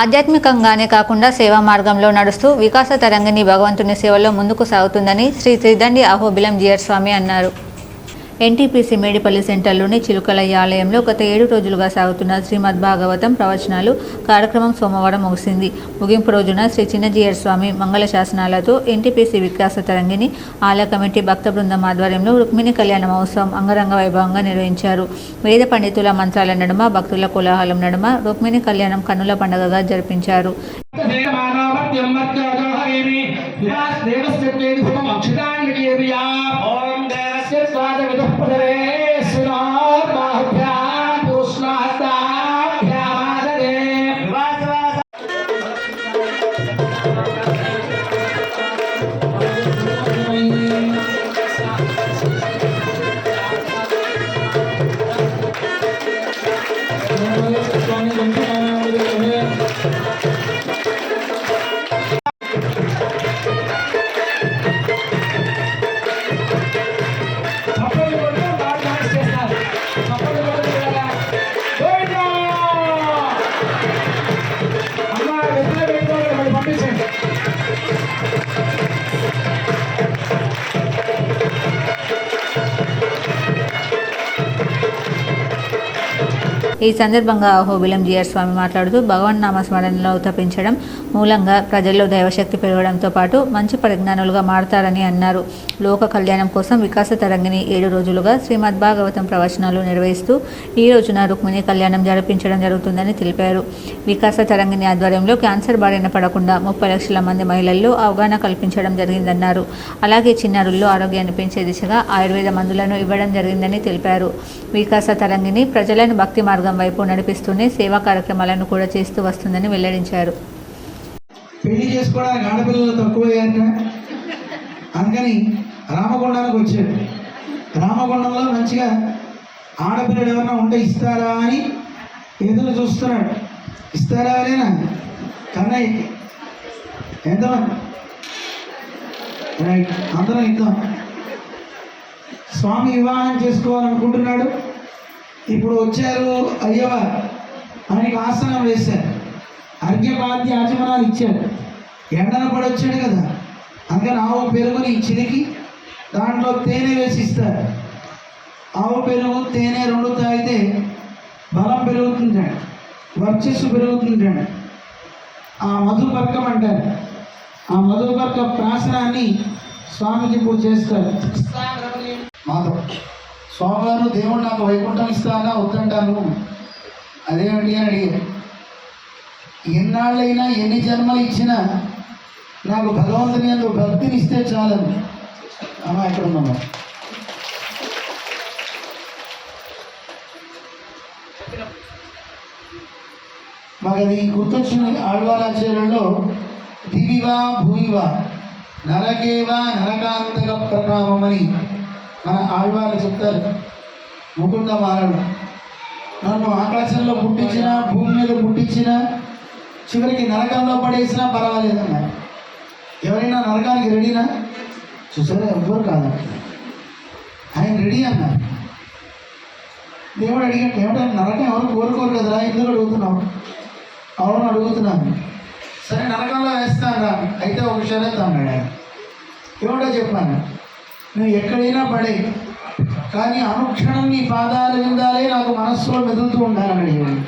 ఆధ్యాత్మికంగానే కాకుండా సేవా మార్గంలో నడుస్తూ వికాస తరంగిణి భగవంతుని సేవలో ముందుకు సాగుతుందని శ్రీ త్రిదండి అహోబిలం జియర్ స్వామి అన్నారు. ఎన్టీపీసీ మేడిపల్లి సెంటర్లోని చిలుకలయ్య ఆలయంలో గత ఏడు రోజులుగా సాగుతున్న శ్రీమద్ భాగవతం ప్రవచనాలు కార్యక్రమం సోమవారం ముగిసింది ముగింపు రోజున శ్రీ చిన్నజీయర్ స్వామి మంగళ శాసనాలతో ఎన్టీపీసీ వికాస తరంగిని ఆలయ కమిటీ భక్త బృందం ఆధ్వర్యంలో రుక్మిణి కళ్యాణ మహోత్సవం అంగరంగ వైభవంగా నిర్వహించారు వేద పండితుల మంత్రాల నడుమ భక్తుల కోలాహలం నడుమ రుక్మిణి కళ్యాణం కన్నుల పండుగగా జరిపించారు దేవస్య స్వాదవిదుః ఈ సందర్భంగా అహోబిలం జిఆర్ స్వామి మాట్లాడుతూ భగవన్ నామస్మరణలో తప్పించడం మూలంగా ప్రజల్లో దైవశక్తి పెరగడంతో పాటు మంచి పరిజ్ఞానులుగా మారతారని అన్నారు. లోక కళ్యాణం కోసం వికాస తరంగిని ఏడు రోజులుగా శ్రీమద్ భాగవతం ప్రవచనాలు నిర్వహిస్తూ ఈ రోజున రుక్మిణి కళ్యాణం జరిపించడం జరుగుతుందని తెలిపారు. వికాస తరంగిణి ఆధ్వర్యంలో క్యాన్సర్ బారిన పడకుండా ముప్పై లక్షల మంది మహిళల్లో అవగాహన కల్పించడం జరిగిందన్నారు. అలాగే చిన్నారుల్లో ఆరోగ్యాన్ని పెంచే దిశగా ఆయుర్వేద మందులను ఇవ్వడం జరిగిందని తెలిపారు. వికాస తరంగిణి ప్రజలను భక్తి మార్గం వైపు నడిపిస్తూనే సేవా కార్యక్రమాలను కూడా చేస్తూ వస్తుందని వెల్లడించారు. పెళ్ళి చేసుకోవడానికి ఆడపిల్లలు తక్కువయ్యారట అందుకని రామగుండానికి వచ్చాడు రామగుండంలో మంచిగా ఆడపిల్లలు ఎవరైనా ఉంటే ఇస్తారా అని ఎదురు చూస్తున్నాడు. ఇస్తారా లేనా కన్నయ్య. ఎంతమంది రైట్ అందరం ఇద్దాం. స్వామి వివాహం చేసుకోవాలనుకుంటున్నాడు. ఇప్పుడు వచ్చారు అయ్యవ ఆయనకి ఆసనం వేశారు. అర్ఘ్యపాద్య ఆచమనాలు ఇచ్చాడు ఎండన పడి వచ్చాడు కదా అందుకని ఆవు పెరుగుని చిలికి దాంట్లో తేనె వేసి ఇస్తారు. ఆవు పెరుగు తేనె రెండు తాగితే బలం పెరుగుతుందండి వర్చస్సు పెరుగుతుందండి ఆ మధుపర్కం అంటారు. ఆ మధుపర్క ప్రాసనాన్ని స్వామికి ఇప్పుడు చేస్తారు. మాధవ్. స్వామివారు దేవుడు నాకు వైకుంఠం ఇస్తానా వద్దంటాను? అదేమిటి అని అడిగారు. ఎన్నాళ్ళైనా ఎన్ని జన్మలు ఇచ్చినా నాకు భగవంతుని అందు భక్తిని ఇస్తే చాలని అమ్మ ఎక్కడ ఉన్నామా మాకు అది గుర్తొచ్చిన ఆళ్వారాచార్యుల్లో దివివా భూమివా నరకేవా నరకాంతక ప్రణామమని మన ఆళ్వారు చెప్తారు. ముకుంద మారడు. నన్ను ఆకాశంలో పుట్టించిన భూమి మీద పుట్టించిన చివరికి నరకంలో పడేసినా పర్వాలేదన్నారు ఎవరైనా నరకానికి రెడీనా? చూసారా ఎవ్వరు కాదు. ఆయన రెడీ అన్నారు దేవుడు అడిగాడు ఏమిటో నరకం ఎవరు కోరుకోరు కదరా? ఎందుకు అడుగుతున్నావు? అవును అడుగుతున్నాను. సరే నరకంలో వేస్తాను రా అయితే ఒక క్షణం అన్నాడు ఆయన ఏమిటో చెప్పాను నువ్వు ఎక్కడైనా పడే కానీ అనుక్షణం నీ పాదాలు విందాలే నాకు మనస్సులో మెదులుతూ ఉండాలని అడిగాడు.